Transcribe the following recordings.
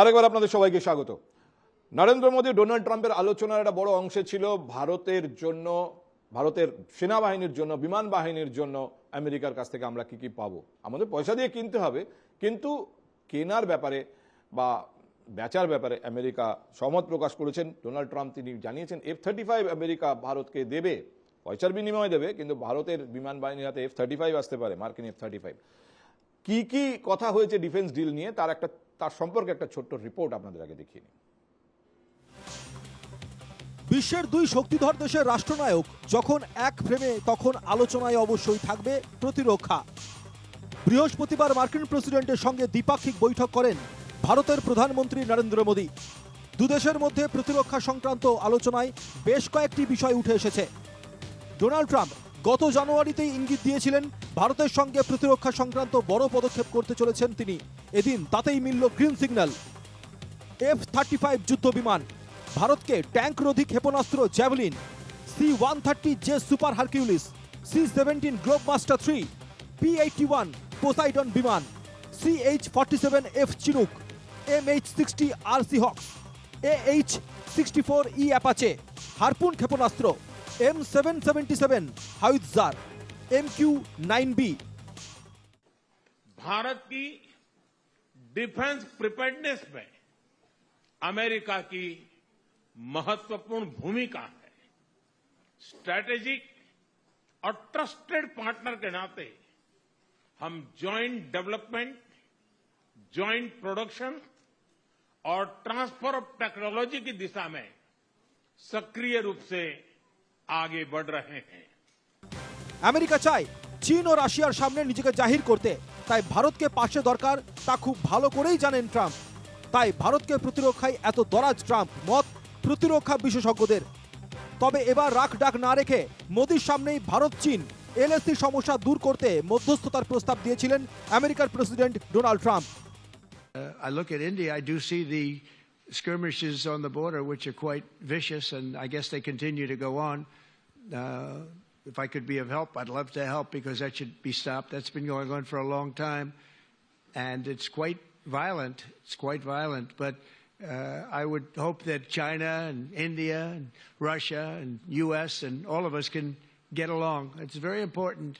আরেকবার আপনাদের সবাইকে স্বাগত। নরেন্দ্র মোদী, ডোনাল্ড ট্রাম্পের আলোচনার একটা বড় অংশে ছিল ভারতের জন্য, ভারতের সেনাবাহিনীর জন্য, বিমান বাহিনীর জন্য আমেরিকার কাছ থেকে আমরা কি কি পাবো। আমাদের পয়সা দিয়ে কিনতে হবে, কিন্তু কেনার ব্যাপারে বা বেচার ব্যাপারে আমেরিকা সহমত প্রকাশ করেছেন। ডোনাল্ড ট্রাম্প তিনি জানিয়েছেন এফ থার্টি ফাইভ আমেরিকা ভারতকে দেবে, পয়সার বিনিময়ে দেবে, কিন্তু ভারতের বিমান বাহিনীর হাতে এফ থার্টি ফাইভ আসতে পারে, মার্কিন এফ থার্টি ফাইভ কি কি কথা হয়েছে ডিফেন্স ডিল নিয়ে, তার একটা তার সম্পর্কে একটা ছোট্ট রিপোর্ট আপনাদের আগে দেখিয়ে নিই। বিশ্বের দুই শক্তিধর দেশের রাষ্ট্রনায়ক যখন এক ফ্রেমে তখন আলোচনায় অবশ্যই থাকবে প্রতিরক্ষা। বৃহস্পতিবার মার্কিন প্রেসিডেন্টের সঙ্গে দ্বিপাক্ষিক বৈঠক করেন ভারতের প্রধানমন্ত্রী নরেন্দ্র মোদী। দুদেশের মধ্যে প্রতিরক্ষা সংক্রান্ত আলোচনায় বেশ কয়েকটি বিষয় উঠে এসেছে। ডোনাল্ড ট্রাম্প গত জানুয়ারিতেই ইঙ্গিত দিয়েছিলেন, ভারতের সঙ্গে প্রতিরক্ষা সংক্রান্ত বড় পদক্ষেপ করতে চলেছেন তিনি। এদিন তাতেই মিলল green signal. F thirty five যুদ্ধ বিমান ভারতকে ট্যাঙ্ক রোধী ক্ষেপণাস্ত্র Javelin. C one thirty J super Hercules. C seventeen Globemaster three. P eighty one Poseidon বিমান। C H forty seven F Chinook. M H sixty R Seahawks. A H sixty four E Apache. Harpoon ক্ষেপণাস্ত্র। M seven seventy seven howitzer M Q nine B Bharat की defence preparedness में America की महत्वपूर्ण भूमिका है। Strategic और trusted partner के नाते हम ज्वाइंट डेवलपमेंट ज्वाइंट प्रोडक्शन और ट्रांसफ़र ऑफ़ टेक्नोलॉजी की दिशा में सक्रिय रूप से आगे बढ़ रहे हैं আমেরিকা চায় চীন ও রাশিয়ার সামনে নিজেকে জাহির করতে তাই ভারতকে পাশে দরকার তা খুব ভালো করেই জানেন ট্রাম্প তাই ভারতকে প্রতিরক্ষায় এত দরাজ ট্রাম্প মত প্রতিরক্ষা বিশেষজ্ঞদের তবে এবার রাখ ডাক না রেখে মোদির সামনেই ভারত চীন এলএসি সমস্যা দূর করতে মধ্যস্থতার প্রস্তাব দিয়েছিলেন আমেরিকার president Donald Trump I look at India, I do see the skirmishes on the border, which are quite vicious, and I guess they continue to go on. Uh, if I could be of help, I'd love to help because that should be stopped. That's been going on for a long time, and it's quite violent. It's quite violent, but uh, I would hope that China and India and Russia and U.S. and all of us can get along. It's very important.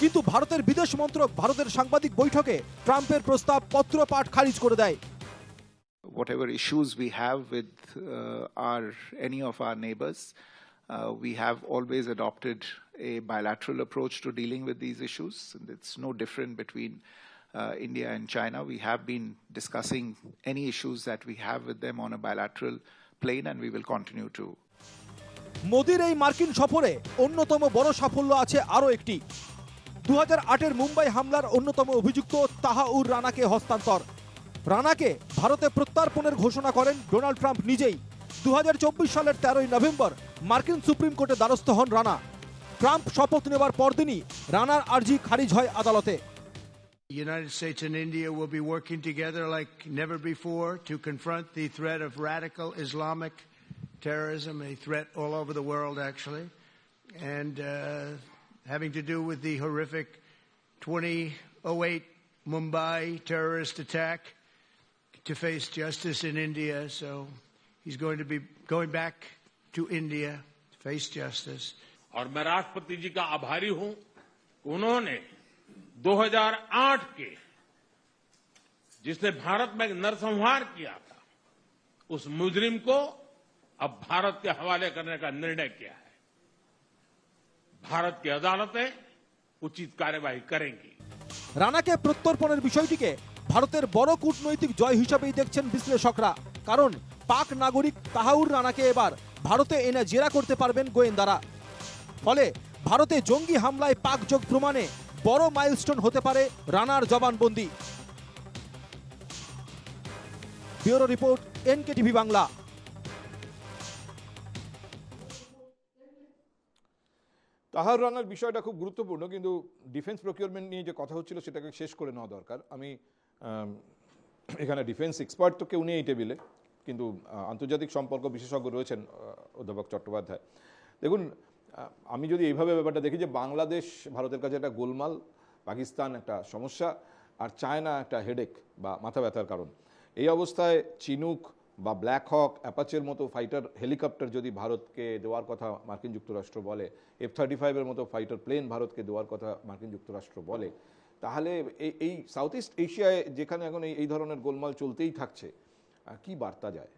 কিন্তু ভারতের বিদেশ মন্ত্রক ভারতের সাংবাদিক বৈঠকে ট্রাম্পের প্রস্তাব পত্রপাঠ খারিজ করে দেয় whatever issues we have with uh, our any of our neighbors, uh, we have always adopted a bilateral approach to dealing with these issues. And it's no different between uh, India and China. We have been discussing any issues that we have with them on a bilateral plane, and we will continue to. মোদির এই মার্কিন সফরে অন্যতম বড় সাফল্য আছে আরও একটি দু হাজার মুম্বাই হামলার অন্যতম অভিযুক্ত তাহাউর রানাকে হস্তান্তর রানাকে ভারতে প্রত্যার্পণের ঘোষণা করেন ডোনাল্ড ট্রাম্প নিজেই দু সালের তেরোই নভেম্বর মার্কিন সুপ্রিম কোর্টে দ্বারস্থ হন রানা ট্রাম্প শপথ নেবার পরদিনই রানার আর্জি খারিজ হয় আদালতে United States and India will be working together like never before to confront the threat of radical Islamic terrorism, a threat all over the world, actually, and uh, having to do with the horrific 2008 Mumbai terrorist attack to face justice in India. So he's going to be going back to India to face justice. और मैं राष्ट्रपति जी का आभारी हूं उन्होंने 2008 के जिसने भारत में नरसंहार किया था उस मुजरिम को अब भारत के हवाले करने का निर्णय किया है भारत की अदालतें उचित कार्यवाही करेंगी রানাকে প্রত্যর্পণের বিষয়টিকে ভারতের বড় কূটনৈতিক জয় হিসাবেই দেখছেন বিশ্লেষকরা। কারণ পাক নাগরিক তাহাউর রানাকে এবার ভারতে এনে জেরা করতে পারবেন গোয়েন্দারা। ফলে ভারতে জঙ্গি হামলায় পাক যোগ প্রমাণে বড় মাইলস্টোন হতে পারে রানার জবানবন্দি। Bureau report NK TV Bangla. তাহার রানার বিষয়টা খুব গুরুত্বপূর্ণ, কিন্তু ডিফেন্স প্রকিউরমেন্ট নিয়ে যে কথা হচ্ছিল সেটাকে শেষ করে নেওয়া দরকার। আমি এখানে ডিফেন্স এক্সপার্ট তো কেউ নেই এই টেবিলে কিন্তু আন্তর্জাতিক সম্পর্ক বিশেষজ্ঞ রয়েছেন অধ্যাপক চট্টোপাধ্যায়। দেখুন আমি যদি এইভাবে ব্যাপারটা দেখি যে বাংলাদেশ, ভারতের কাছে একটা গোলমাল, পাকিস্তান একটা সমস্যা, আর চায়না একটা হেডেক বা মাথা ব্যথার কারণ। এই অবস্থায় চিনুক বা ব্ল্যাক হক অ্যাপাচের মতো ফাইটার হেলিকপ্টার যদি ভারতকে দেওয়ার কথা মার্কিন যুক্তরাষ্ট্র বলে এফ থার্টি ফাইভের মতো ফাইটার প্লেন ভারতকে দেওয়ার কথা মার্কিন যুক্তরাষ্ট্র বলে তাহলে এই এই সাউথ ইস্ট এশিয়ায় যেখানে এখন এই ধরনের গোলমাল চলতেই থাকছে কি বার্তা যায়?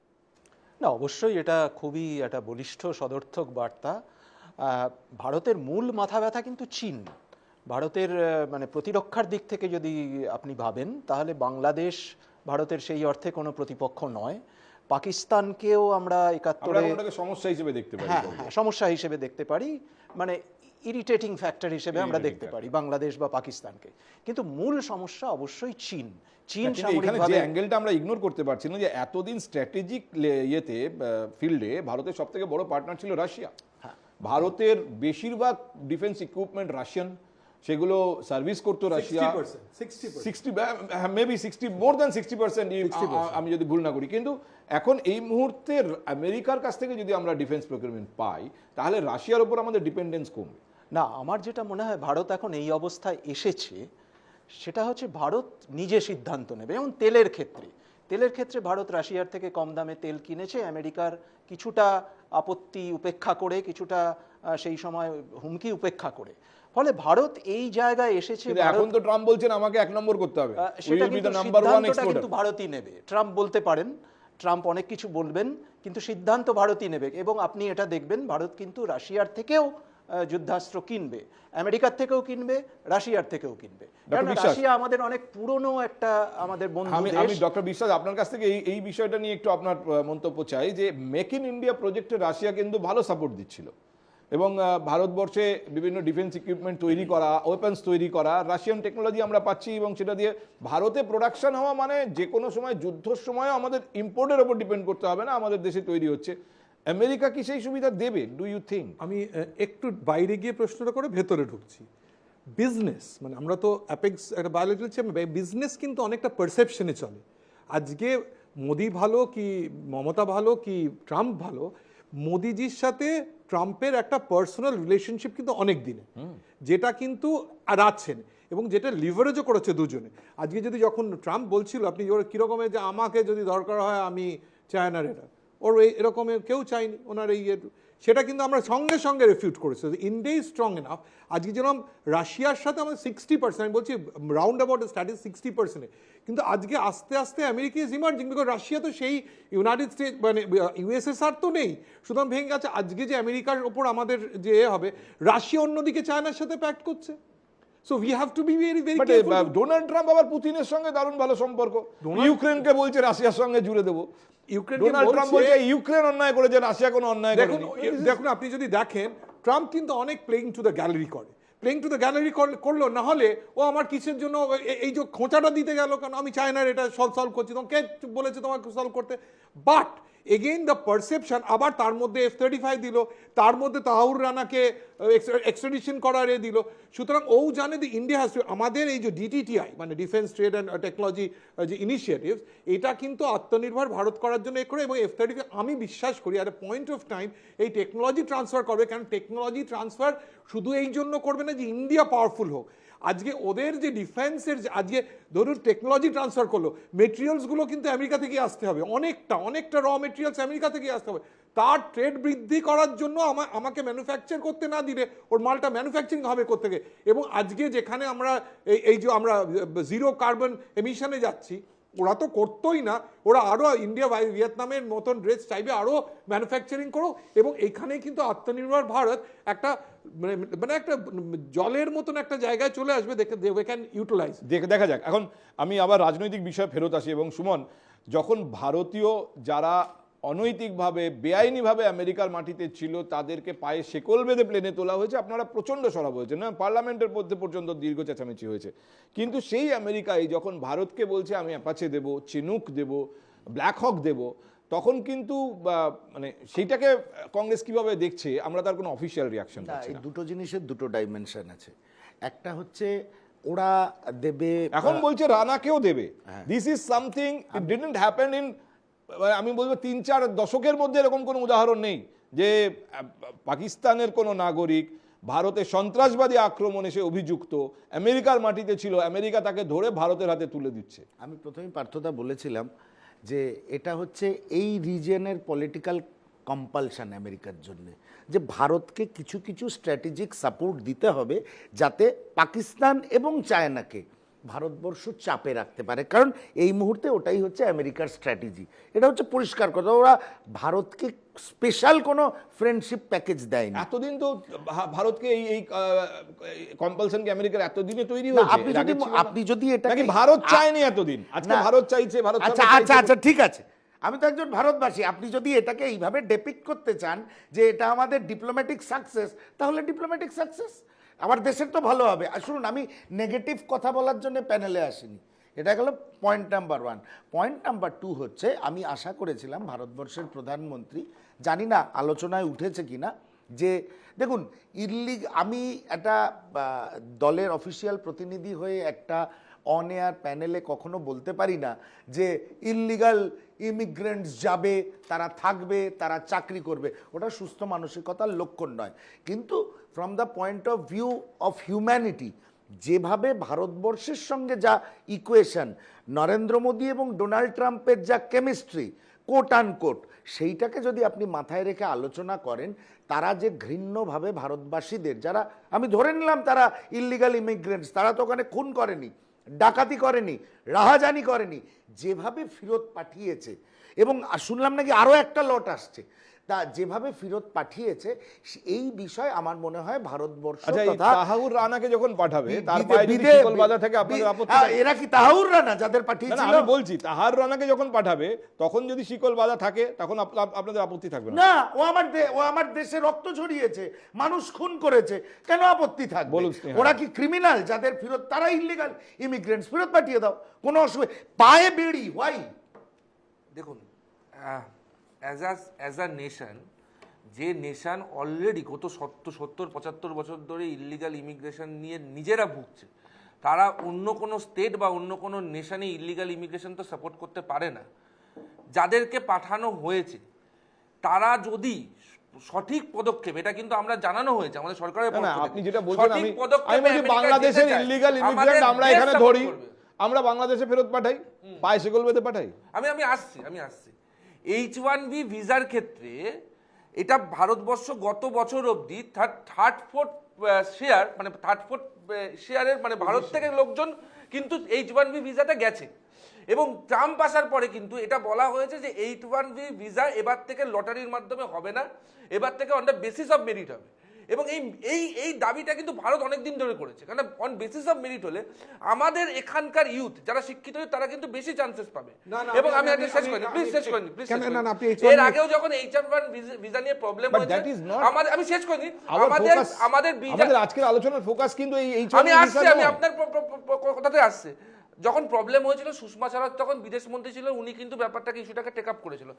না অবশ্যই এটা খুবই একটা বলিষ্ঠ সদর্থক বার্তা। ভারতের মূল মাথা ব্যথা কিন্তু চীন। ভারতের মানে প্রতিরক্ষার দিক থেকে যদি আপনি ভাবেন তাহলে বাংলাদেশ ভারতের সেই অর্থে কোনো প্রতিপক্ষ নয়। পাকিস্তানকেও আমরা আমরা একাত্তরে সমস্যা হিসেবে দেখতে পারি হ্যাঁ হ্যাঁ সমস্যা হিসেবে দেখতে পারি। মানে ইরিটেটিং ফ্যাক্টর হিসেবে আমরা দেখতে পারি বাংলাদেশ বা পাকিস্তানকে। কিন্তু মূল সমস্যা অবশ্যই চীন। চীন সামরিকভাবে অ্যাঙ্গেলটা আমরা ইগনোর করতে পারছি না যে এতদিন স্ট্র্যাটেজিক ইয়েতে ফিল্ডে ভারতের সব থেকে বড় পার্টনার ছিল রাশিয়া। হ্যাঁ। ভারতের বেশিরভাগ ডিফেন্স ইকুইপমেন্ট রাশিয়ান সেগুলো সার্ভিস করতো Russia. Sixty maybe sixty more than sixty percent আমি যদি ভুল না করি। কিন্তু এখন এই মুহূর্তে আমেরিকার কাছ থেকে যদি আমরা ডিফেন্স প্রকিউরমেন্ট পাই তাহলে রাশিয়ার উপর আমাদের ডিপেন্ডেন্স কমবে। না আমার যেটা মনে হয় ভারত এখন এই অবস্থায় এসেছে সেটা হচ্ছে ভারত নিজে সিদ্ধান্ত নেবে। যেমন তেলের ক্ষেত্রে তেলের ক্ষেত্রে ভারত রাশিয়ার থেকে কম দামে তেল কিনেছে আমেরিকার কিছুটা আপত্তি উপেক্ষা করে কিছুটা সেই সময় হুমকি উপেক্ষা করে। ফলে ভারত এই জায়গায় এসেছে এখন তো ট্রাম্প বলছেন আমাকে এক নম্বর করতে হবে। সেটা কিন্তু ভারতই নেবে। ট্রাম্প বলতে পারেন ট্রাম্প অনেক কিছু বলবেন কিন্তু সিদ্ধান্ত ভারতই নেবে। এবং আপনি এটা দেখবেন ভারত কিন্তু রাশিয়ার থেকেও যুদ্ধাস্ত্র কিনবে। আমেরিকার থেকেও কিনবে রাশিয়ার থেকেও কিনবে। কারণ রাশিয়া আমাদের অনেক পুরনো একটা আমাদের বন্ধু আমি আমি ডক্টর বিশ্বাস আপনার কাছ থেকে এই এই বিষয়টা নিয়ে একটু আপনার মন্তব্য চাই যে মেক ইন ইন্ডিয়া প্রজেক্টে রাশিয়া কিন্তু ভালো সাপোর্ট দিচ্ছিল। এবং ভারতবর্ষে বিভিন্ন ডিফেন্স ইকুইপমেন্ট তৈরি করা ওয়েপন্স তৈরি করা রাশিয়ান টেকনোলজি আমরা পাচ্ছি এবং সেটা দিয়ে ভারতে প্রোডাকশন হওয়া মানে যে কোনো সময় যুদ্ধর সময় আমাদের ইম্পোর্টের ওপর ডিপেন্ড করতে হবে না আমাদের দেশে তৈরি হচ্ছে। আমেরিকা কি সেই সুবিধা দেবে ডু ইউ থিঙ্ক আমি একটু বাইরে গিয়ে প্রশ্নটা করে ভেতরে ঢুকছি। বিজনেস মানে আমরা তো অ্যাপেক্স একটা বায়োলজি বিজনেস কিন্তু অনেকটা পারসেপশনে চলে। আজকে মোদি ভালো কি মমতা ভালো কি ট্রাম্প ভালো মোদিজির সাথে ট্রাম্পের একটা পার্সোনাল রিলেশনশিপ কিন্তু অনেক দিনে। যেটা কিন্তু আর আছেন এবং যেটা লিভারেজও করেছে দুজনে। আজকে যদি যখন ট্রাম্প বলছিল আপনি কীরকমের যে আমাকে যদি দরকার হয় আমি চায়নার এটা ওর এই এরকমের কেউ চায়নি ওনার এই সেটা কিন্তু আমরা সঙ্গে সঙ্গে রেফিউট করেছি। ইন্ডিয়া ইজ স্ট্রং এনাফ আজকে যেরকম রাশিয়ার সাথে আমাদের সিক্সটি পার্সেন্ট আমি বলছি রাউন্ড অ্যাবাউট স্ট্যাটিস সিক্সটি পার্সেন্টে কিন্তু আজকে আস্তে আস্তে America is emerging because Russia তো সেই ইউনাইটেড স্টেট মানে ইউএসএসআর তো নেই। সুতরাং ভেঙে গেছে। আজকে যে আমেরিকার ওপর আমাদের যে হবে, রাশিয়া অন্যদিকে চায়নার সাথে প্যাক্ট করছে। So we have to be very very but Donald Trump আবার পুতিনের সঙ্গে দারুণ ভালো সম্পর্ক। ইউক্রেনকে বলছে রাশিয়ার সঙ্গে জুড়ে দেবো। ইউক্রেনকে ডোনাল্ড ট্রাম্প বলছে- ইউক্রেন অন্যায় করেছে রাশিয়া কোনো অন্যায় দেখুন দেখুন আপনি যদি দেখেন ট্রাম্প কিন্তু অনেক প্লেইং টু দ্য গ্যালারি করে। প্লেইং টু দ্য গ্যালারি করল না হলে ও আমার কিসের জন্য এই যে খোঁচাটা দিতে গেল কেন? আমি চায়নার এটা সলভ সলভ করছি। তোমাকে কে বলেছে তোমাকে সলভ করতে। বাট এগেইন দ্য পারসেপশন আবার তার মধ্যে এফ থার্টি ফাইভ দিল, তার মধ্যে তাহাউর রানাকে এক্সট্রেডিশন করার এ দিল। সুতরাং ও জানে যে ইন্ডিয়া হ্যাজ আমাদের এই যে ডিটিটিআই মানে ডিফেন্স ট্রেড অ্যান্ড টেকনোলজি যে ইনিশিয়েটিভস এটা কিন্তু আত্মনির্ভর ভারত করার জন্য এ করে এবং এফ থার্টি ফাইভ আমি বিশ্বাস করি at a point of time এই টেকনোলজি ট্রান্সফার করবে। কারণ টেকনোলজি ট্রান্সফার শুধু এই জন্য করবে না যে ইন্ডিয়া পাওয়ারফুল হোক। আজকে ওদের যে ডিফেন্সের যে আজকে ধরুন টেকনোলজি ট্রান্সফার করল মেটেরিয়ালসগুলো কিন্তু আমেরিকা থেকে আসতে হবে। অনেকটা অনেকটা র মেটেরিয়ালস আমেরিকা থেকে আসতে হবে। তার ট্রেড বৃদ্ধি করার জন্য আমা- আমাকে ম্যানুফ্যাকচার করতে না দিলে ওর মালটা ম্যানুফ্যাকচারিং হবে কোথেকে এবং আজকে যেখানে আমরা এই যে আমরা জিরো কার্বন এমিশনে যাচ্ছি ওরা তো করতোই না। ওরা আরও ইন্ডিয়া ভিয়েতনামের মতন ড্রেস চাইবে আরও ম্যানুফ্যাকচারিং করো এবং এখানে কিন্তু আত্মনির্ভর ভারত একটা মানে মানে একটা জলের মতন একটা জায়গায় চলে আসবে দেখে দে ক্যান ইউটিলাইজ দেখ- দেখা যাক। এখন আমি আবার রাজনৈতিক বিষয়ে ফেরত আসি এবং সুমন, যখন ভারতীয় যারা অনৈতিকভাবে বেআইনিভাবে আমেরিকার মাটিতে ছিল তাদেরকে পায়ে শেকল বেঁধে প্লেনে তোলা হয়েছে। আপনারা প্রচণ্ড সরব হয়েছে না পার্লামেন্টের মধ্যে পর্যন্ত দীর্ঘ চেঁচামেচি হয়েছে। কিন্তু সেই আমেরিকায় যখন ভারতকে বলছে আমি অ্যাপাচে দেব চিনুক দেব ব্ল্যাক হক দেব তখন কিন্তু মানে সেইটাকে কংগ্রেস কীভাবে দেখছে আমরা তার কোনো অফিসিয়াল রিয়াকশন এই দুটো জিনিসের দুটো ডাইমেনশন আছে। একটা হচ্ছে ওরা দেবে এখন বলছে রানাকেও দেবে। হ্যাঁ। This is something it didn't happen in আমি বলব তিন, চার দশকের মধ্যে এরকম কোনো উদাহরণ নেই যে পাকিস্তানের কোনো নাগরিক ভারতে সন্ত্রাসবাদী আক্রমণে সে অভিযুক্ত, আমেরিকার মাটিতে ছিল, আমেরিকা তাকে ধরে ভারতের হাতে তুলে দিচ্ছে। আমি প্রথমে পার্থতা বলেছিলাম যে এটা হচ্ছে এই রিজিয়নের পলিটিক্যাল কম্পালশন আমেরিকার জন্য, যে ভারতকে কিছু কিছু স্ট্র্যাটেজিক সাপোর্ট দিতে হবে যাতে পাকিস্তান এবং চায়নাকে ভারতবর্ষ চাপে রাখতে পারে। কারণ এই মুহূর্তে ওটাই হচ্ছে আমেরিকার স্ট্র্যাটেজি। এটা হচ্ছে পরিষ্কার কথা ওরা ভারতকে স্পেশাল কোনো ফ্রেন্ডশিপ প্যাকেজ দেয়নি। এতদিন তো ভারতকে এই এই কম্পালশন কি আমেরিকার এতদিনে তৈরি হয়েছে? আপনি যদি আপনি যদি এটা নাকি ভারত চায়নি এতদিন? আজকে ভারত চাইছে ভারত আচ্ছা আচ্ছা আচ্ছা ঠিক আছে। আমি তো একজন ভারতবাসী আপনি যদি এটাকে এইভাবে ডেপিক্ট করতে চান যে এটা আমাদের ডিপ্লোম্যাটিক সাকসেস তাহলে ডিপ্লোম্যাটিক সাকসেস আমার দেশের তো ভালো হবে। আর শুনুন, আমি নেগেটিভ কথা বলার জন্য প্যানেলে আসিনি। এটা গেল point number one point number two হচ্ছে, আমি আশা করেছিলাম ভারতবর্ষের প্রধানমন্ত্রী, জানি না আলোচনায় উঠেছে কিনা, যে দেখুন ইল্লিগ আমি একটা দলের অফিসিয়াল প্রতিনিধি হয়ে একটা অন এয়ার প্যানেলে কখনো বলতে পারি না যে ইললিগাল ইমিগ্রেন্টস যাবে, তারা থাকবে, তারা চাকরি করবে। ওটা সুস্থ মানসিকতার লক্ষণ নয়। কিন্তু from the point of view of humanity যেভাবে ভারতবর্ষের সঙ্গে যা ইকুয়েশন নরেন্দ্র মোদী এবং ডোনাল্ড ট্রাম্পের যা কেমিস্ট্রি কোট আন কোট সেইটাকে যদি আপনি মাথায় রেখে আলোচনা করেন, তারা যে ঘৃণ্যভাবে ভারতবাসীদের, যারা, আমি ধরে নিলাম তারা ইল্লিগাল ইমিগ্রেন্টস তারা তো ওখানে খুন করেনি, ডাকাতি করেনি, রাহাজানি করেনি, যেভাবে ফেরত পাঠিয়েছে, এবং শুনলাম নাকি আরও একটা লট আসছে তা যেভাবে ফেরত পাঠিয়েছে এই বিষয় আমার মনে হয় ভারতবর্ষ আচ্ছা তাহাউর রানাকে যখন পাঠাবে তার থাকে আপনাদের আপত্তি এরা কি তাহাউররা না যাদের পাঠিয়েছিল আমি বলছি তাহার রানাকে যখন পাঠাবে তখন যদি শিকল বাঁধা থাকে তখন আপ- আপ- আপনাদের আপত্তি থাকবে না। না ও আমার ও আমার দেশে রক্ত ঝরিয়েছে মানুষ খুন করেছে কেন আপত্তি থাকবে? বলুন ওরা কি ক্রিমিনাল যাদের ফেরত তারা ইলিগাল ইমিগ্রেন্টস ফেরত পাঠিয়ে দাও। কোনো অসুবিধা পায়ে বেড়ি হোয়াই দেখুন as a as a nation যে নেশন অলরেডি গত সত্তর সত্তর পঁচাত্তর বছর ধরে ইলিগাল ইমিগ্রেশন নিয়ে নিজেরা ভুগছে। তারা অন্য কোনো স্টেট বা অন্য কোনো নেশনে ইলিগাল ইমিগ্রেশন তো সাপোর্ট করতে পারে না। যাদেরকে পাঠানো হয়েছে তারা যদি সঠিক পদক্ষেপ এটা কিন্তু আমরা জানানো হয়েছে আমাদের সরকারের। আপনি যেটা বলছেন আমি আমি বাংলাদেশের ইলিগাল ইমিগ্রেন্ট আমরা এখানে ধরি আমরা বাংলাদেশে ফেরত পাঠাই পায়ে বেঁধে পাঠাই। আমি আমি আসছি আমি আসছি। এইচ ওয়ান বি ভিসার ক্ষেত্রে এটা ভারতবর্ষ গত বছর অবধি থার্ড ফোর্থ শেয়ার মানে থার্ড ফোর্থ শেয়ারের মানে ভারত থেকে লোকজন কিন্তু এইচ ওয়ান বি ভিসাটা গেছে। এবং ট্রাম্প আসার পরে কিন্তু এটা বলা হয়েছে যে এইট ওয়ান বি ভিসা এবার থেকে লটারির মাধ্যমে হবে না এবার থেকে on the basis of merit হবে। এবং এই এই এই দাবিটা কিন্তু ভারত অনেক দিন ধরে করেছে। কারণ অন বেসিস অফ মেরিট হলে আমাদের এখানকার ইউথ যারা শিক্ষিত তারা কিন্তু বেশি চান্সেস পাবে। এবং আমি- আমি- শেষ করি প্লিজ শেষ করি প্লিজ কেন- না, না, আপনি H1 এর আগেও যখন এইচ ওয়ান ভিসা নিয়ে প্রবলেম হয়েছে আমাদের আমি শেষ করি আমাদের আমাদের আমাদের আজকের আলোচনার ফোকাস কিন্তু এই এই আমি আসছি আমি আপনার কথাতে আসছে। যখন প্রবলেম হয়েছিল, সুষমা স্বরাজ তখন বিদেশ মন্ত্রী ছিল উনি কিন্তু ব্যাপারটাকে, ইস্যুটাকে টেক আপ করেছিল।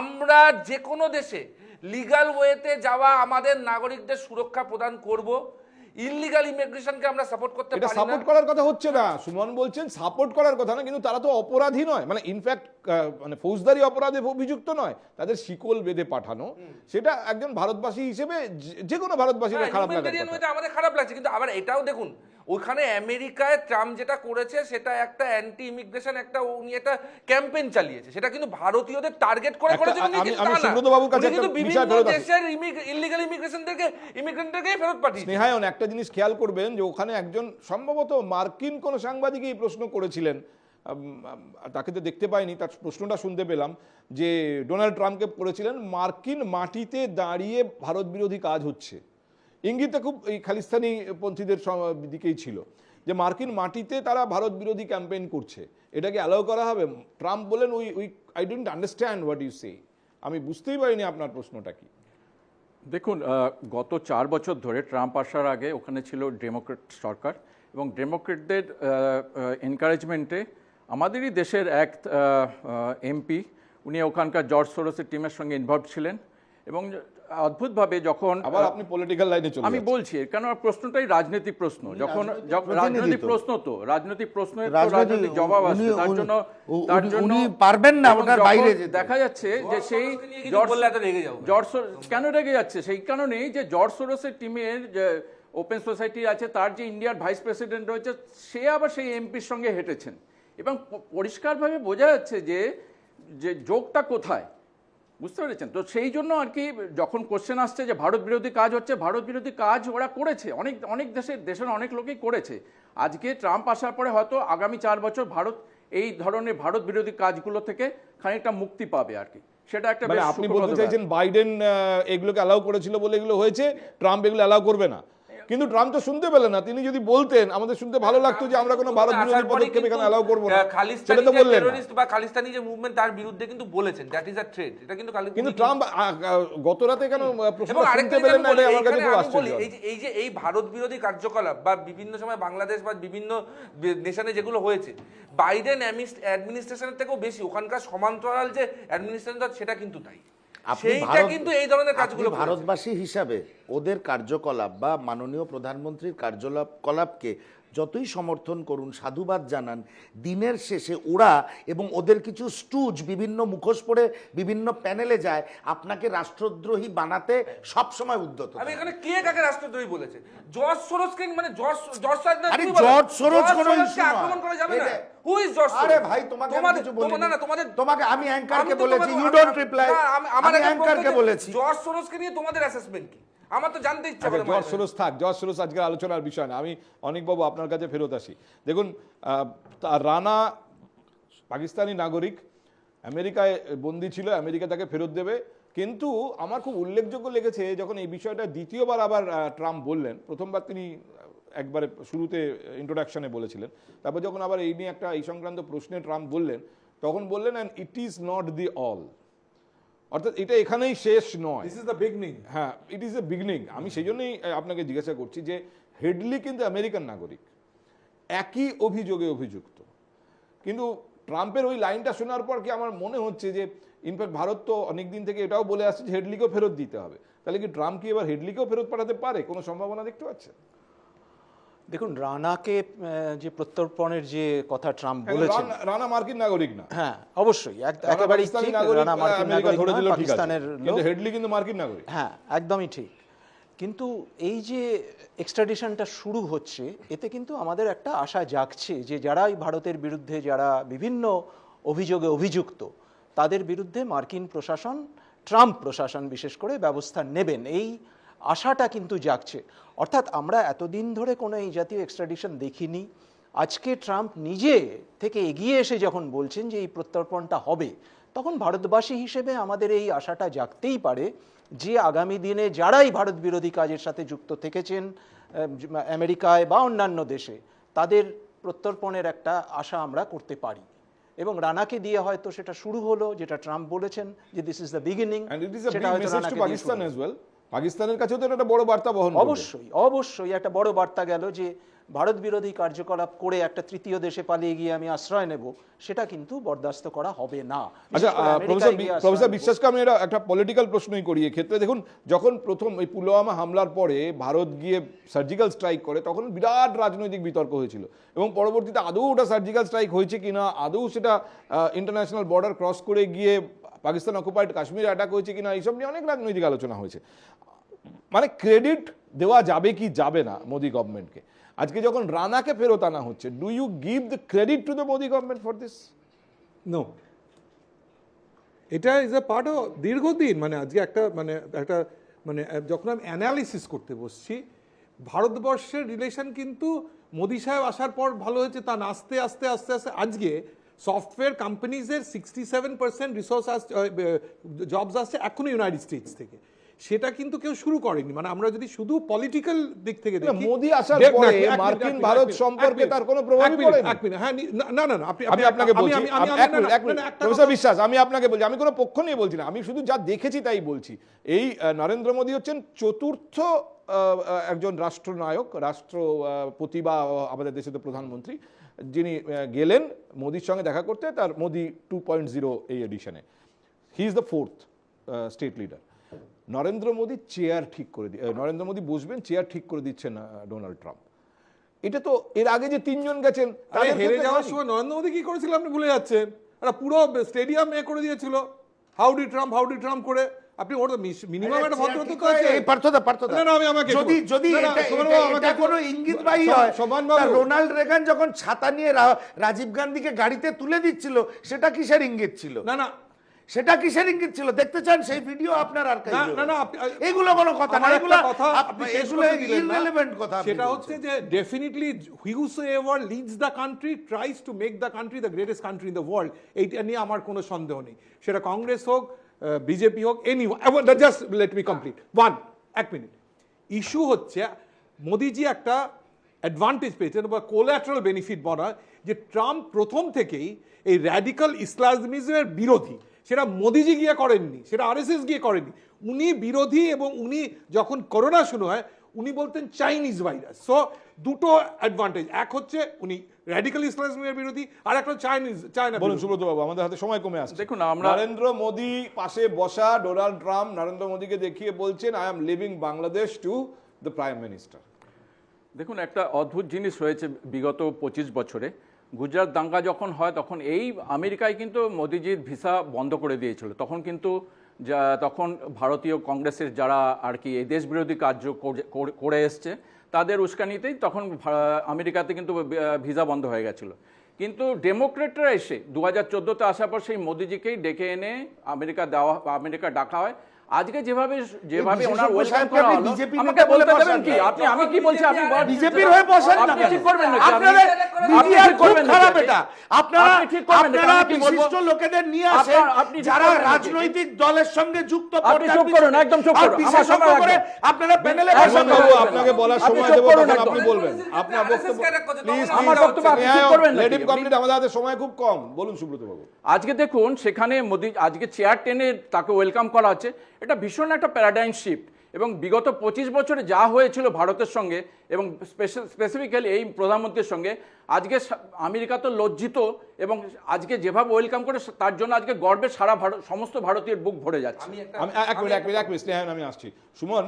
আমরা যে কোনো দেশে লিগাল ওয়েতে যাওয়া আমাদের নাগরিকদের সুরক্ষা প্রদান করব। ইললিগাল ইমিগ্রেশনকে আমরা সাপোর্ট করতে পারি না। সাপোর্ট করার কথা হচ্ছে না। সুমন বলছেন সাপোর্ট করার কথা না কিন্তু তারা তো অপরাধী নয়। মানে ইনফ্যাক্ট মানে ফৌজদারি অপরাধে অভিযুক্ত নয়। তাদের শিকল বেঁধে পাঠানো সেটা একজন ভারতবাসী হিসেবে যে- কোনো ভারতবাসীর খারাপ তে আমাদের খারাপ লাগছে কিন্তু আবার এটাও দেখুন ওখানে আমেরিকায় ট্রাম্প যেটা করেছে সেটা একটা অ্যান্টি ইমিগ্রেশন একটা উনি একটা ক্যাম্পেইন চালিয়েছে। সেটা কিন্তু ভারতীয়দের টার্গেট করে করেছে আমি- কিন্তু আমি তা না। কাছে একটা বিষয় ফেরত। দেশের ইলিগাল ইমিগ্রেশনদেরকে ইমিগ্রেন্টদেরকেই ফেরত পাঠিয়েছে। স্নেহায়ন একটা জিনিস খেয়াল করবেন যে ওখানে একজন সম্ভবত মার্কিন কোন সাংবাদিক এই প্রশ্ন করেছিলেন। তাকে তো দেখতে পাইনি, তার প্রশ্নটা শুনতে পেলাম যে ডোনাল্ড ট্রাম্পকে করেছিলেন মার্কিন মাটিতে দাঁড়িয়ে ভারত বিরোধী কাজ হচ্ছে। ইঙ্গিতটা খুব এই খালিস্তানি পন্থীদের দিকেই ছিল যে মার্কিন মাটিতে তারা ভারত বিরোধী ক্যাম্পেইন করছে। এটাকে অ্যালাউ করা হবে? ট্রাম্প বলেন we we I don't understand what you say আমি বুঝতেই পারিনি আপনার প্রশ্নটা কি। দেখুন গত চার বছর ধরে ট্রাম্প আসার আগে ওখানে ছিল ডেমোক্রেট সরকার এবং ডেমোক্রেটদের এনকারেজমেন্টে আমাদেরই দেশের এক এমপি উনি ওখানকার জর্জ সোরসের টিমের সঙ্গে ইনভলভ ছিলেন এবং অদ্ভুতভাবে যখন আবার আপনি পলিটিক্যাল লাইনে চলে আমি বলছি কেন আমার প্রশ্নটাই রাজনৈতিক প্রশ্ন যখন রাজনৈতিক। প্রশ্ন তো রাজনৈতিক প্রশ্নের তো রাজনৈতিক- জবাব আসবে তার জন্য তার জন্য উনি পারবেন না ওটার বাইরে। দেখা যাচ্ছে যে সেই জর্জ বললে এত রেগে যাও। জর্জ কেন রেগে যাচ্ছে সেই কারণেই যে জর্জ সোরসের টিমের যে ওপেন সোসাইটি আছে তার যে ইন্ডিয়ার ভাইস প্রেসিডেন্ট রয়েছে সে আবার সেই এমপির সঙ্গে হেঁটেছেন এবং পরিষ্কারভাবে বোঝা যাচ্ছে যে যে যোগটা কোথায় বুঝতে পেরেছেন? তো সেই জন্য আর কি যখন কোশ্চেন আসছে যে ভারত বিরোধী কাজ হচ্ছে ভারত বিরোধী কাজ ওরা করেছে। অনেক অনেক দেশের দেশের অনেক লোকই করেছে। আজকে ট্রাম্প আসার পরে হয়তো আগামী চার বছর ভারত এই ধরনের ভারত বিরোধী কাজগুলো থেকে খানিকটা মুক্তি পাবে আর কি। সেটা একটা মানে আপনি বলতে। চাইছেন বাইডেন এগুলোকে অ্যালাউ করেছিল বলে এগুলো হয়েছে ট্রাম্প এগুলো অ্যালাউ করবে না। কিন্তু ট্রাম্প তো শুনতে পেলেন না। তিনি যদি বলতেন আমাদের শুনতে ভালো লাগতো যে আমরা কোনো ভারত বিরোধী পদক্ষেপ এখানে অ্যালাউ করব না। সেটা তো বললেন বা খালিস্তানি যে মুভমেন্ট তার বিরুদ্ধে কিন্তু বলেছেন। দ্যাট ইজ আ ট্রেড এটা কিন্তু কিন্তু ট্রাম্প গত রাতে কেন এবং শুনতে পেলেন না আমার কাছে খুব আশ্চর্য। এই যে এই যে এই ভারত বিরোধী কার্যকলাপ বা বিভিন্ন সময় বাংলাদেশ বা বিভিন্ন নেশনে যেগুলো হয়েছে বাইডেন অ্যাডমিনিস্ট্রেশনের থেকেও বেশি ওখানকার সমান্তরাল যে অ্যাডমিনিস্ট্রেশন সেটা কিন্তু তাই। সেইটা কিন্তু এই ধরনের কাজগুলো ভারতবাসী হিসাবে ওদের কার্যকলাপ বা মাননীয় প্রধানমন্ত্রীর কার্যকলাপকে যতই সমর্থন করুন সাধুবাদ জানান দিনের শেষে ওরা এবং ওদের কিছু স্টুজ বিভিন্ন মুখোশ পরে বিভিন্ন প্যানেলে যায় আপনাকে রাষ্ট্রদ্রোহী বানাতে সবসময় উদ্যত আমি এখানে কে কাকে রাষ্ট্রদ্রোহী বলেছে? জর্জ মানে জর্জ জর্জ আরে জর্জ সোরস কোনো। আক্রমণ করা যাবে না। হু ইজ জর্জ আরে ভাই তোমাকে আমি কিছু বলিনি। না না তোমাদের তোমাকে আমি অ্যাঙ্কারকে বলেছি ইউ ডোন্ট রিপ্লাই আমি- আমার আমি অ্যাঙ্কারকে বলেছি। জর্জ সোরসকে নিয়ে তোমাদের অ্যাসেসমেন্ট কি? আমার তো জানতে ইচ্ছা করে জর্জ মায়ের। থাক জর্জ সোরস আজকের আলোচনার বিষয় না। আমি অনেকবাবু আপনার কাছে ফেরত আসি। দেখুন রানা পাকিস্তানি নাগরিক আমেরিকায় বন্দি ছিল আমেরিকা তাকে ফেরত দেবে। কিন্তু আমার খুব উল্লেখযোগ্য লেগেছে যখন এই বিষয়টা দ্বিতীয়বার আবার ট্রাম্প বললেন প্রথমবার তিনি একবারে শুরুতে ইন্ট্রোডাকশনে বলেছিলেন। তারপর যখন আবার এই নিয়ে একটা এই সংক্রান্ত প্রশ্নে ট্রাম্প বললেন তখন বললেন and it is not the all অর্থাৎ এটা এখানেই শেষ নয়। দিস ইজ দ্য বিগনিং হ্যাঁ ইট ইজ এ বিগনিং আমি সেই জন্যই আপনাকে জিজ্ঞাসা করছি যে হেডলি কিন্তু আমেরিকান নাগরিক। একই অভিযোগে অভিযুক্ত। কিন্তু ট্রাম্পের ওই লাইনটা শোনার পর কি আমার মনে হচ্ছে যে ইনফ্যাক্ট ভারত তো অনেক দিন থেকে এটাও বলে আসছে যে হেডলিকেও ফেরত দিতে হবে। তাহলে কি ট্রাম্প কি এবার হেডলিকেও ফেরত পাঠাতে পারে? কোনো সম্ভাবনা দেখতে পাচ্ছেন? দেখুন রানাকে যে প্রত্যর্পণের যে কথা ট্রাম্প বলেছেন। রানা- মার্কিন নাগরিক না। হ্যাঁ অবশ্যই। এক- রানা একেবারেই ঠিক রানা মার্কিন নাগরিক ধরে দিল পাকিস্তানের কিন্তু হেডলি কিন্তু মার্কিন নাগরিক। হ্যাঁ একদমই ঠিক। কিন্তু এই যে এক্সট্রাডিশনটা শুরু হচ্ছে এতে কিন্তু আমাদের একটা আশা জাগছে যে যারা ভারতের বিরুদ্ধে যারা বিভিন্ন অভিযোগে অভিযুক্ত তাদের বিরুদ্ধে মার্কিন প্রশাসন ট্রাম্প প্রশাসন বিশেষ করে ব্যবস্থা নেবেন। এই আশাটা কিন্তু জাগছে। অর্থাৎ আমরা এতদিন ধরে কোনো এই জাতীয় এক্সট্রাডিশন দেখিনি। আজকে ট্রাম্প নিজে থেকে এগিয়ে এসে যখন বলছেন যে এই প্রত্যর্পণটা হবে তখন ভারতবাসী হিসেবে আমাদের এই আশাটা জাগতেই পারে যে আগামী দিনে যারাই ভারত বিরোধী কাজের সাথে যুক্ত থেকেছেন আমেরিকায় বা অন্যান্য দেশে তাদের প্রত্যর্পণের একটা আশা আমরা করতে পারি। এবং রানাকে দিয়ে হয়তো সেটা শুরু হলো যেটা ট্রাম্প বলেছেন যে দিস ইজ দ্য বিগিনিং পাকিস্তানের কাছেও তো একটা বড় বার্তা বহন অবশ্যই অবশ্যই একটা বড় বার্তা গেল যে ভারত বিরোধী কার্যকলাপ করে একটা তৃতীয় দেশে পালিয়ে গিয়ে আমি আশ্রয় নেব সেটা কিন্তু বরদাস্ত করা হবে না। আচ্ছা প্রফেসর বিশ্বাসকে আমি এটা একটা পলিটিক্যাল প্রশ্নই করি ক্ষেত্রে দেখুন যখন প্রথম এই পুলওয়ামা হামলার পরে ভারত গিয়ে সার্জিক্যাল স্ট্রাইক করে তখন বিরাট রাজনৈতিক বিতর্ক হয়েছিল। এবং পরবর্তীতে আদৌ ওটা সার্জিক্যাল স্ট্রাইক হয়েছে কিনা আদৌ সেটা ইন্টারন্যাশনাল বর্ডার ক্রস করে গিয়ে পাকিস্তান অকুপাইড কাশ্মীর অ্যাটাক হয়েছে কিনা, এইসব নিয়ে অনেক রাজনৈতিক আলোচনা হয়েছে। মানে ক্রেডিট দেওয়া যাবে কি যাবে না মোদি গভর্নমেন্টকে আজকে যখন রানাকে ফেরত আনা হচ্ছে do you give the credit to the Modi government for this no এটা ইজ এ পার্ট অফ দীর্ঘদিন মানে আজকে একটা মানে একটা মানে যখন আমি অ্যানালিসিস করতে বসছি, ভারতবর্ষের রিলেশন কিন্তু মোদি সাহেব আসার পর ভালো হয়েছে, তা আস্তে আস্তে আস্তে আস্তে, আজকে সফটওয়্যার কোম্পানিজের সিক্সটি সেভেন পার্সেন্ট রিসোর্স আসছে জবস আসছে এখনও ইউনাইটেড স্টেটস থেকে। সেটা কিন্তু কেউ শুরু করেনি। মানে আমরা যদি শুধু পলিটিক্যাল দিক থেকে দেখি মোদি আসার পরে মার্কিন ভারত সম্পর্কে তার কোনো প্রভাবই পড়েনি। এক মিনিট, হ্যাঁ না না না আপনি আমি আপনাকে বলছি এক মিনিট, এক মিনিট। প্রফেসর বিশ্বাস আমি আপনাকে বলছি আমি কোনো পক্ষ নিয়ে বলছি না। আমি শুধু যা দেখেছি তাই বলছি। এই নরেন্দ্র মোদী হচ্ছেন চতুর্থ একজন রাষ্ট্রনায়ক রাষ্ট্রপতি বা আমাদের দেশের তো প্রধানমন্ত্রী। যিনি গেলেন মোদির সঙ্গে দেখা করতে তার মোদি টু পয়েন্ট জিরো এই এডিশনে he is the fourth state leader Narendra Modi chair ঠিক করে দিয়ে নরেন্দ্র মোদী বসবেন চেয়ার ঠিক করে দিচ্ছেন ডোনাল্ড ট্রাম্প এটা তো এর আগে যে তিনজন গেছেন হেরে যাওয়ার সময় নরেন্দ্র মোদী কি করেছিল আপনি ভুলে যাচ্ছেন? একটা পুরো স্টেডিয়াম এ করে দিয়েছিল। হাউডি ট্রাম্প হাউডি ট্রাম্প করে আপনি ওর মিনিমাম একটা ভদ্রতা তো আছে। এই পার্থদা পার্থদা। না, না, আমি আমাকে যদি যদি এটা- কোনো ইঙ্গিতবাহী শোভন- হয়। বাবু। রোনাল্ড রেগান যখন ছাতা নিয়ে রাজীব গান্ধীকে গাড়িতে তুলে দিচ্ছিল সেটা কিসের ইঙ্গিত ছিল? না না। সেটা কিসের ইঙ্গিত ছিল? দেখতে চান সেই ভিডিও আপনার আর না, না, না, এগুলো কোনো কথা না এগুলো কথা আপনি এগুলো irrelevant কথা সেটা হচ্ছে যে definitely whosoever leads the country tries to make the country the greatest country in the world এইটা নিয়ে আমার কোনো সন্দেহ নেই। সেটা কংগ্রেস হোক বিজেপি হোক any just let me complete one এক মিনিট ইস্যু হচ্ছে, মোদিজি একটা অ্যাডভান্টেজ পেয়েছেন বা কোল্যাটারাল বেনিফিট বলা যে ট্রাম্প প্রথম থেকেই এই র্যাডিক্যাল ইসলামিজমের বিরোধী। সেটা মোদিজি গিয়ে করেননি, সেটা আরএসএস গিয়ে করেননি উনি বিরোধী এবং উনি যখন করোনা শুরু হয়, উনি বলতেন চাইনিজ ভাইরাস সো দুটো অ্যাডভান্টেজ এক হচ্ছে উনি র্যাডিক্যাল ইসলামিজমের বিরোধী আর একটা চাইনিজ চায়না বলুন সুব্রত বাবু আমাদের হাতে সময় কমে আসছে। দেখুন, আমরা- নরেন্দ্র মোদী পাশে বসা ডোনাল্ড ট্রাম্প নরেন্দ্র মোদীকে দেখিয়ে বলছেন I am living Bangladesh to the prime minister দেখুন একটা অদ্ভুত জিনিস হয়েছে বিগত পঁচিশ বছরে। গুজরাট দাঙ্গা যখন হয় তখন এই আমেরিকায় কিন্তু মোদিজির ভিসা বন্ধ করে দিয়েছিল। তখন কিন্তু যা তখন ভারতীয় কংগ্রেসের যারা আর কি এই দেশ বিরোধী কার্য করে- করে- করে এসছে তাদের উস্কানিতেই তখন আমেরিকাতে কিন্তু ভিসা বন্ধ হয়ে গেছিল। কিন্তু ডেমোক্রেটরা এসে দু হাজার চোদ্দোতে আসার পর সেই মোদিজিকেই ডেকে এনে আমেরিকা দেওয়া, আমেরিকা ডাকা হয়। আজকে যেভাবে যেভাবে ওনার ওয়েলকাম করা হলো আমাকে বলতে দেবেন কি? আপনি আমি কি বলছি আপনি বিজেপির হয়ে বসেন না আপনি ঠিক করবেন নাকি? আপনি- আপনাদের আপনি মিডিয়ার খুব খারাপ এটা। আপনারা ঠিক করবেন আপনারা কি বিশিষ্ট লোকেদের নিয়ে আসেন আপনি যারা রাজনৈতিক দলের সঙ্গে যুক্ত আপনি চুপ করুন, একদম চুপ করুন। আমার সময় করে আপনারা প্যানেলে আপনাকে বলার সময় দেবো তখন আপনি বলবেন। আপনার বক্তব্য প্লিজ আমার বক্তব্য আপনি ঠিক করবেন? লেট কমপ্লিট আমাদের হাতে সময় খুব কম। বলুন সুব্রত বাবু আজকে দেখুন সেখানে মোদি আজকে চেয়ার টেনে তাকে ওয়েলকাম করা হচ্ছে এটা ভীষণ একটা প্যারাডাইম শিফট এবং বিগত পঁচিশ বছরে যা হয়েছিল ভারতের সঙ্গে এবং স্পেসিফিক্যালি এই প্রধানমন্ত্রীর সঙ্গে আজকে আমেরিকা তো লজ্জিত এবং আজকে যেভাবে ওয়েলকাম করে তার জন্য আজকে গর্বে সারা ভারত সমস্ত ভারতীয় বুক ভরে যাচ্ছে। আমি এক মিনিট এক মিনিট এক মিনিট স্নেহায়ন আমি আসছি। সুমন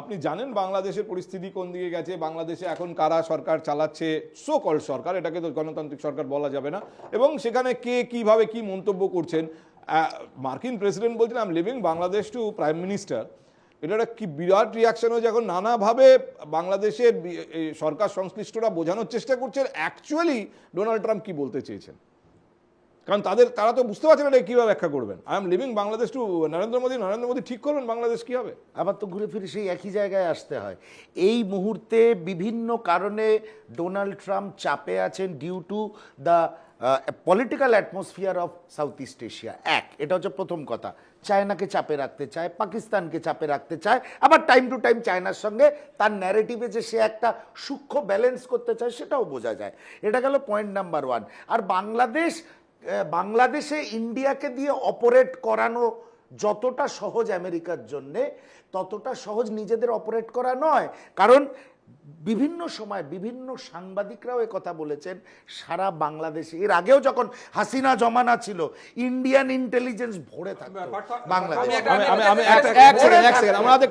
আপনি জানেন বাংলাদেশের পরিস্থিতি কোন দিকে গেছে? বাংলাদেশে এখন কারা সরকার চালাচ্ছে? সো কল সরকার এটাকে তো গণতান্ত্রিক সরকার বলা যাবে না। এবং সেখানে কে কীভাবে কি মন্তব্য করছেন? মার্কিন প্রেসিডেন্ট বলছেন I'm living Bangladesh to prime minister এটা একটা কি বিরাট রিয়াকশন হয়েছে। এখন নানাভাবে বাংলাদেশের সরকার সংশ্লিষ্টরা বোঝানোর চেষ্টা করছেন। অ্যাকচুয়ালি ডোনাল্ড ট্রাম্প কি বলতে চেয়েছেন? কারণ তাদের, তারা তো বুঝতে পারছে না এটা কীভাবে ব্যাখ্যা করবেন। I am living Bangladesh to Narendra Modi. Narendra Modi ঠিক করবেন বাংলাদেশ কী হবে? আবার তো ঘুরে ফিরে সেই একই জায়গায় আসতে হয়। এই মুহূর্তে বিভিন্ন কারণে ডোনাল্ড ট্রাম্প চাপে আছেন due to the political atmosphere of South East Asia এক, এটা হচ্ছে প্রথম কথা। চায়নাকে চাপে রাখতে চায়, পাকিস্তানকে চাপে রাখতে চায়, আবার টাইম টু টাইম চায়নার সঙ্গে তার ন্যারেটিভে যে সে একটা সূক্ষ্ম ব্যালেন্স করতে চায়, সেটাও বোঝা যায়। এটা গেল পয়েন্ট নাম্বার ওয়ান আর বাংলাদেশ বাংলাদেশে ইন্ডিয়াকে দিয়ে অপারেট করানো যতটা সহজ আমেরিকার জন্যে, ততটা সহজ নিজেদের অপারেট করা নয়। কারণ বিভিন্ন সময় বিভিন্ন সাংবাদিকরাও কথা বলেছেন সারা বাংলাদেশে। এর আগেও যখন হাসিনা জমানা ছিল ইন্ডিয়ান ইন্টেলিজেন্স ভরে থাকতো বাংলাদেশ।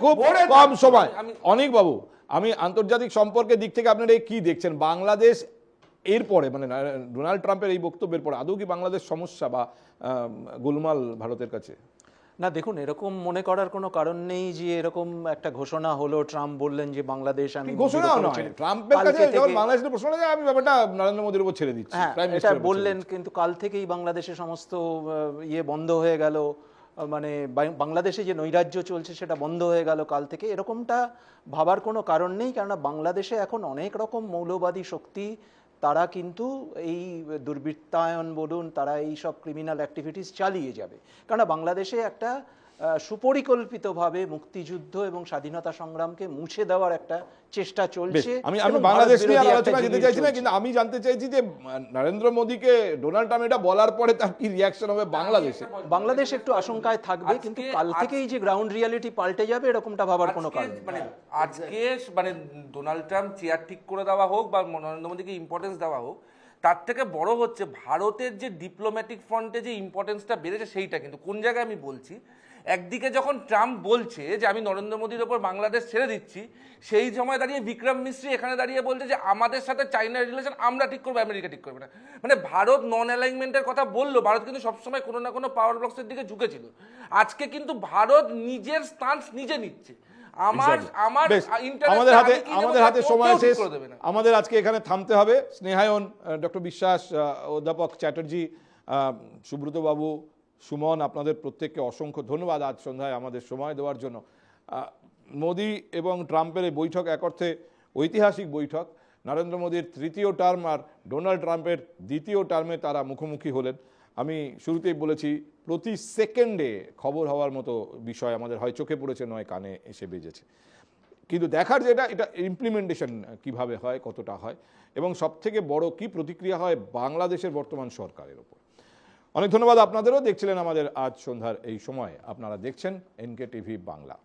খুব কম সময়। অনেক বাবু আমি আন্তর্জাতিক সম্পর্কের দিক থেকে আপনারা এই কি দেখছেন? বাংলাদেশ এরপরে মানে ডোনাল্ড ট্রাম্পের এই বক্তব্যের পরে আদৌ কি বাংলাদেশ সমস্যা বা গোলমাল ভারতের কাছে? না দেখুন এরকম মনে করার কোনো কারণ নেই যে এরকম একটা ঘোষণা হলো ট্রাম্প বললেন যে বাংলাদেশ আমি বিরত নয়। ট্রাম্পের কাছে যখন বাংলাদেশের প্রশ্ন যায় আমি ব্যাপারটা নরেন্দ্র মোদীর উপর ছেড়ে দিচ্ছি হ্যাঁ এর উপর ছেড়ে বললেন কিন্তু কাল থেকেই বাংলাদেশে সমস্ত ইয়ে বন্ধ হয়ে গেল। মানে বাংলাদেশে যে নৈরাজ্য চলছে সেটা বন্ধ হয়ে গেল কাল থেকে। এরকমটা ভাবার কোনো কারণ নেই কেননা বাংলাদেশে এখন অনেক রকম মৌলবাদী শক্তি তারা কিন্তু এই দুর্বৃত্তায়ন বলুন, তারা এই সব ক্রিমিনাল অ্যাক্টিভিটিস চালিয়ে যাবে। কেননা বাংলাদেশে একটা সুপরিকল্পিতভাবে মুক্তিযুদ্ধ এবং স্বাধীনতা সংগ্রামকে মুছে দেওয়ার একটা চেষ্টা চলছে আমি আমি বাংলাদেশ নিয়ে আলোচনা যেতে চাইছি না কিন্তু আমি জানতে চাইছি যে নরেন্দ্র মোদীকে ডোনাল্ড ট্রাম্প এটা বলার পরে তার কি রিয়াকশন হবে বাংলাদেশে বাংলাদেশ একটু আশঙ্কায় থাকবে কিন্তু কাল থেকেই যে গ্রাউন্ড রিয়ালিটি পাল্টে যাবে এরকমটা ভাবার কোনো কারণ নেই। মানে আজকে মানে ডোনাল্ড ট্রাম্প চেয়ার ঠিক করে দেওয়া হোক বা নরেন্দ্র মোদীকে ইম্পর্টেন্স দেওয়া হোক তার থেকে বড় হচ্ছে ভারতের যে ডিপ্লোম্যাটিক ফ্রন্টে যে ইম্পর্টেন্সটা বেড়েছে সেইটা কিন্তু কোন জায়গায় আমি বলছি একদিকে যখন ট্রাম্প বলছে যে আমি নরেন্দ্র মোদীর ওপর বাংলাদেশ ছেড়ে দিচ্ছি সেই সময় দাঁড়িয়ে বিক্রম মিশ্রি এখানে দাঁড়িয়ে বলছে যে আমাদের সাথে চাইনার রিলেশন আমরা ঠিক করব আমেরিকা ঠিক করবে না। মানে ভারত নন অ্যালাইনমেন্টের কথা বলল ভারত কিন্তু সবসময় কোনো না কোনো পাওয়ার ব্লকসের দিকে ঝুঁকেছিল। আজকে কিন্তু ভারত নিজের স্থান নিজে নিচ্ছে। আমার আমার আমাদের হাতে আমাদের হাতে সময় শেষ। আমাদের আজকে এখানে থামতে হবে। স্নেহায়ন ডক্টর বিশ্বাস অধ্যাপক চ্যাটার্জি সুব্রত বাবু সুমন, আপনাদের প্রত্যেককে অসংখ্য ধন্যবাদ আজ সন্ধ্যায় আমাদের সময় দেওয়ার জন্য। মোদি এবং ট্রাম্পের এই বৈঠক এক অর্থে ঐতিহাসিক বৈঠক। নরেন্দ্র মোদীর তৃতীয় টার্ম আর ডোনাল্ড ট্রাম্পের দ্বিতীয় টার্মে তারা মুখোমুখি হলেন। আমি শুরুতেই বলেছি, প্রতি সেকেন্ডে খবর হওয়ার মতো বিষয় আমাদের হয়, চোখে পড়েছে, নয় কানে এসে বেজেছে। কিন্তু দেখার যেটা, এটা ইমপ্লিমেন্টেশন কীভাবে হয়, কতটা হয় এবং সবথেকে বড় কি প্রতিক্রিয়া হয় বাংলাদেশের বর্তমান সরকারের ওপর। অনেক ধন্যবাদ আপনাদেরও। দেখছিলেন আমাদের আজ সন্ধ্যার এই সময়। আপনারা দেখছেন এনকে টিভি বাংলা।